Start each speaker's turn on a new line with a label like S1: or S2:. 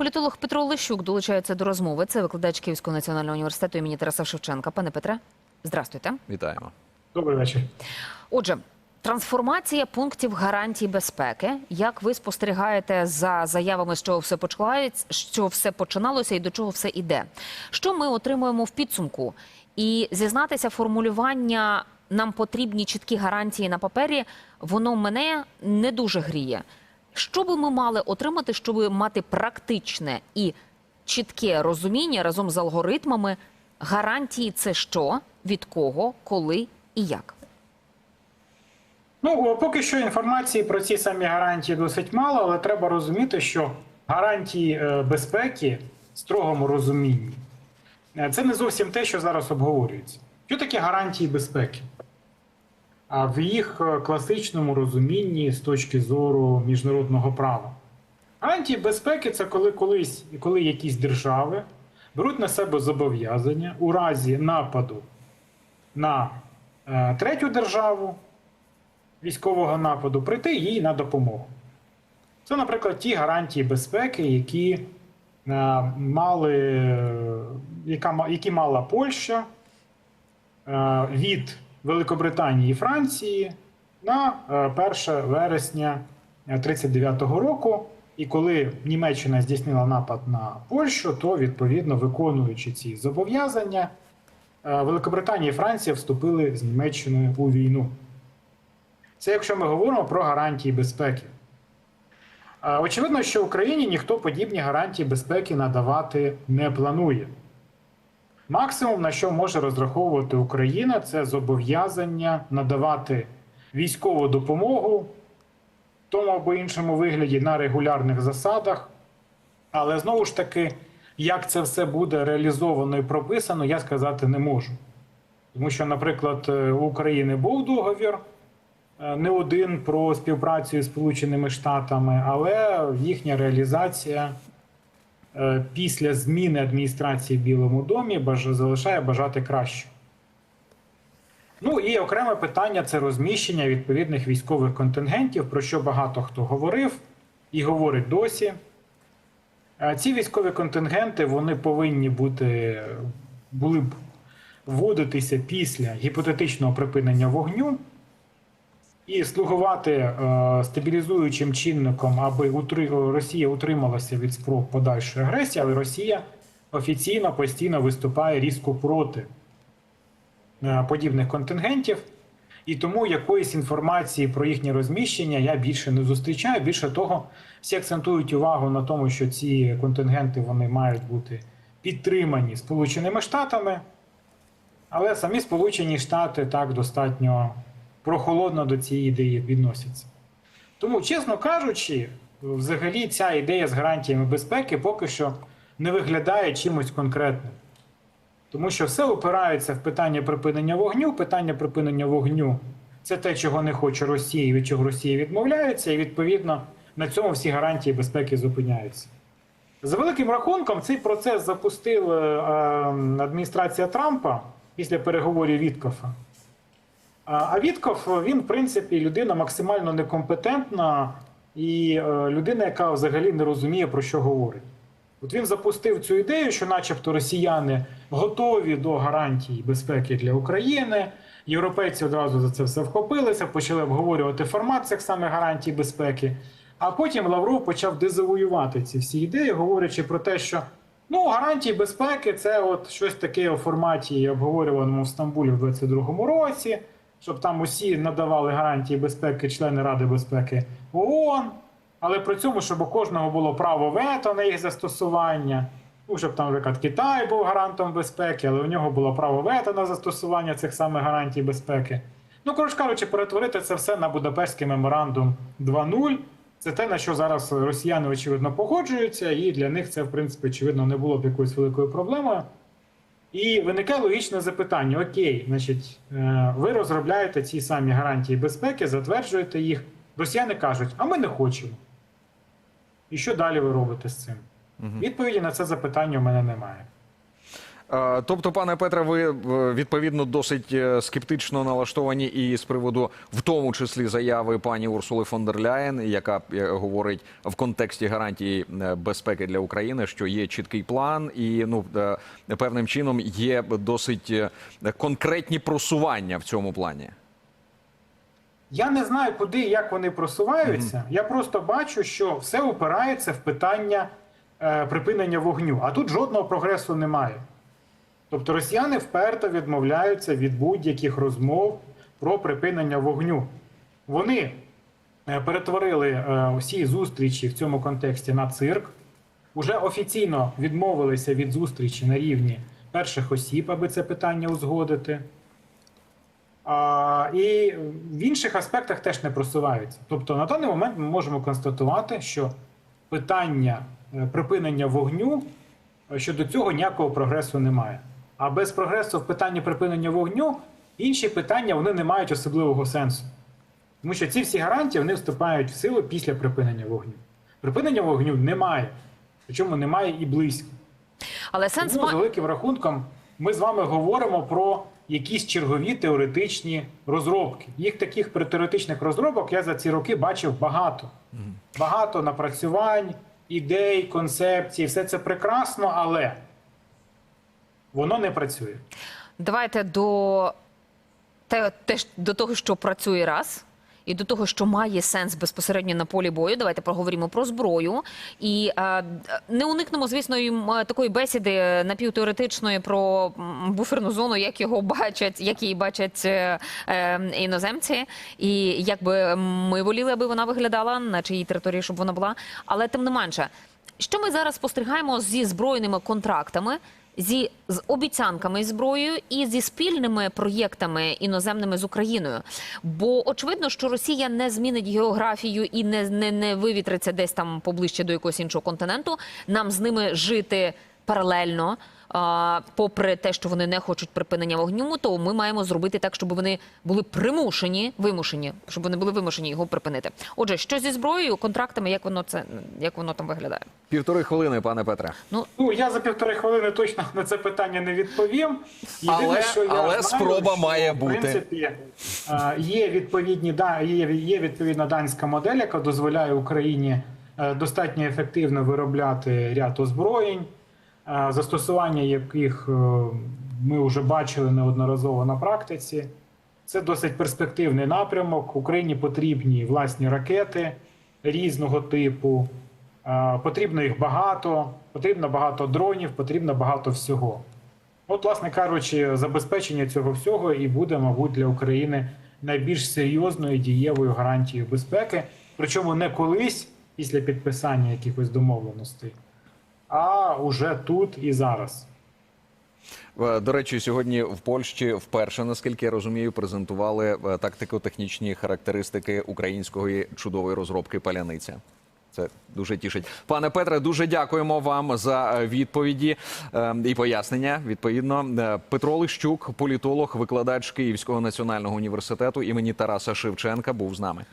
S1: Політолог Петро Лещук долучається до розмови. Це викладач Київського національного університету імені Тараса Шевченка. Пане Петре, здрастуйте.
S2: Вітаємо.
S3: Добрий вечір.
S1: Отже, трансформація пунктів гарантій безпеки. Як ви спостерігаєте за заявами, з чого все почалається, що все починалося і до чого все іде? Що ми отримуємо в підсумку? І зізнатися формулювання нам потрібні чіткі гарантії на папері, воно мене не дуже гріє. Що би ми мали отримати, щоб мати практичне і чітке розуміння разом з алгоритмами гарантії це що, від кого, коли і як?
S3: Ну, поки що інформації про ці самі гарантії досить мало, але треба розуміти, що гарантії е, безпеки в строгому розумінні е, це не зовсім те, що зараз обговорюється. Що таке гарантії безпеки? А в їх е, класичному розумінні з точки зору міжнародного права. Гарантії безпеки це коли колись і коли якісь держави беруть на себе зобов'язання у разі нападу на е, третю державу військового нападу прийти їй на допомогу. Це, наприклад, ті гарантії безпеки, які, е, мали, яка, які мала Польща від Великобританії і Франції на е, 1 вересня 1939 року. І коли Німеччина здійснила напад на Польщу, то відповідно виконуючи ці зобов'язання, е, Великобританія і Франція вступили з Німеччиною у війну. Це якщо ми говоримо про гарантії безпеки. Е, Очевидно, що Україні ніхто подібні гарантії безпеки надавати не планує. Максимум, на що може розраховувати Україна, це зобов'язання надавати військову допомогу в тому або іншому вигляді на регулярних засадах. Але знову ж таки, як це все буде реалізовано і прописано, я сказати не можу. Тому що, наприклад, е, у України був договір е, не один про співпрацю з Сполученими Штатами, але їхня реалізація після зміни адміністрації в Білому домі залишає бажати краще. Ну і окреме питання це розміщення відповідних військових контингентів, про що багато хто говорив і говорить досі. Е, Ці військові контингенти вони повинні бути, були б вводитися після гіпотетичного припинення вогню і слугувати е, стабілізуючим чинником, аби Росія утрималася від спроб подальшої агресії, але Росія офіційно постійно виступає різко проти е, подібних контингентів. І тому якоїсь інформації про їхнє розміщення я більше не зустрічаю. Більше того, всі акцентують увагу на тому, що ці контингенти вони мають бути підтримані Сполученими Штатами. Але самі Сполучені Штати так достатньо прохолодно до цієї ідеї відносяться. Тому, чесно кажучи, взагалі ця ідея з гарантіями безпеки поки що не виглядає чимось конкретним. Тому що все опирається в питання припинення вогню. Питання припинення вогню це те, чого не хоче Росія, і від чого Росія відмовляється, і відповідно на цьому всі гарантії безпеки зупиняються. За великим рахунком, цей процес запустила е, адміністрація Трампа після переговорів Віткофа. А Вітков, він, в принципі, людина максимально некомпетентна і е, людина, яка взагалі не розуміє, про що говорить. От він запустив цю ідею, що, начебто, росіяни готові до гарантій безпеки для України. Європейці одразу за це все вхопилися, почали обговорювати формат цих самих гарантій безпеки. А потім Лавров почав дезавоювати ці всі ідеї, говорячи про те, що ну, гарантії безпеки це от щось таке у форматі обговорюваному в Стамбулі в 22-му році, щоб там усі надавали гарантії безпеки члени Ради безпеки ООН. Але при цьому, щоб у кожного було право вето на їх застосування. Ну, щоб там, наприклад, Китай був гарантом безпеки, але у нього було право вето на застосування цих самих гарантій безпеки. Ну, коротше кажучи, перетворити це все на Будапештський меморандум 2.0. Це те, на що зараз росіяни, очевидно, погоджуються, і для них це, в принципі, очевидно, не було б якоюсь великою проблемою. І виникає логічне запитання: окей, значить, е, ви розробляєте ці самі гарантії безпеки, затверджуєте їх. Росіяни кажуть, а ми не хочемо. І що далі ви робите з цим? Відповіді на це запитання у мене немає.
S2: Е, Тобто, пане Петре, ви е, відповідно досить е, скептично налаштовані і з приводу, в тому числі, заяви пані Урсули фон дер Ляєн, яка говорить в контексті гарантії безпеки для України, що є чіткий план, і ну певним чином є досить конкретні просування в цьому плані.
S3: Я не знаю, куди і як вони просуваються. Я просто бачу, що все упирається в питання е, припинення вогню. А тут жодного прогресу немає. Тобто росіяни вперто відмовляються від будь-яких розмов про припинення вогню. Вони е, перетворили е, усі зустрічі в цьому контексті на цирк. Уже офіційно відмовилися від зустрічі на рівні перших осіб, аби це питання узгодити. А, і в інших аспектах теж не просуваються. Тобто на даний момент ми можемо констатувати, що питання е, припинення вогню щодо цього ніякого прогресу немає. А без прогресу в питанні припинення вогню інші питання вони не мають особливого сенсу. Тому що ці всі гарантії вони вступають в силу після припинення вогню. Припинення вогню немає, причому немає і близько.
S1: Але сенс
S3: Тому з
S1: ма...
S3: великим рахунком ми з вами говоримо про якісь чергові теоретичні розробки. Їх таких теоретичних розробок я за ці роки бачив багато. Багато напрацювань, ідей, концепцій, все це прекрасно, але воно не працює.
S1: Давайте до, те, теж до того, що працює раз. І до того, що має сенс безпосередньо на полі бою, давайте проговоримо про зброю і е, не уникнемо, звісно, такої бесіди напівтеоретичної про буферну зону, як його бачать, як її бачать е, е, іноземці, і як би ми воліли, аби вона виглядала на чиїй території, щоб вона була. Але тим не менше, що ми зараз спостерігаємо зі збройними контрактами? Зі з обіцянками зброєю і зі спільними проєктами іноземними з Україною. Бо очевидно, що Росія не змінить географію і не, не, не вивітриться десь там поближче до якогось іншого континенту. Нам з ними жити паралельно. Попри те, що вони не хочуть припинення вогню, то ми маємо зробити так, щоб вони були примушені, вимушені, щоб вони були вимушені його припинити. Отже, що зі зброєю, контрактами, як воно це як воно там виглядає?
S2: Півтори хвилини, пане Петре.
S1: Ну
S3: Ну я за півтори хвилини точно на це питання не відповім.
S2: Але- що але
S3: знаю,
S2: спроба
S3: що,
S2: має бути.
S3: В принципі, е, є відповідні да, є, є відповідна данська модель, яка дозволяє Україні е, достатньо ефективно виробляти ряд озброєнь, застосування яких е, ми вже бачили неодноразово на практиці. Це досить перспективний напрямок. Україні потрібні власні ракети різного типу. Е, Потрібно їх багато, потрібно багато дронів, потрібно багато всього. От, власне кажучи, забезпечення цього всього і буде, мабуть, для України найбільш серйозною дієвою гарантією безпеки. Причому не колись після підписання якихось домовленостей, а уже тут і зараз.
S2: Е, До речі, сьогодні в Польщі вперше, наскільки я розумію, презентували е, тактико-технічні характеристики української чудової розробки паляниця. Це дуже тішить. Пане Петре, дуже дякуємо вам за е, відповіді і пояснення. Відповідно, Петро Лищук, політолог, викладач Київського національного університету імені Тараса Шевченка, був з нами.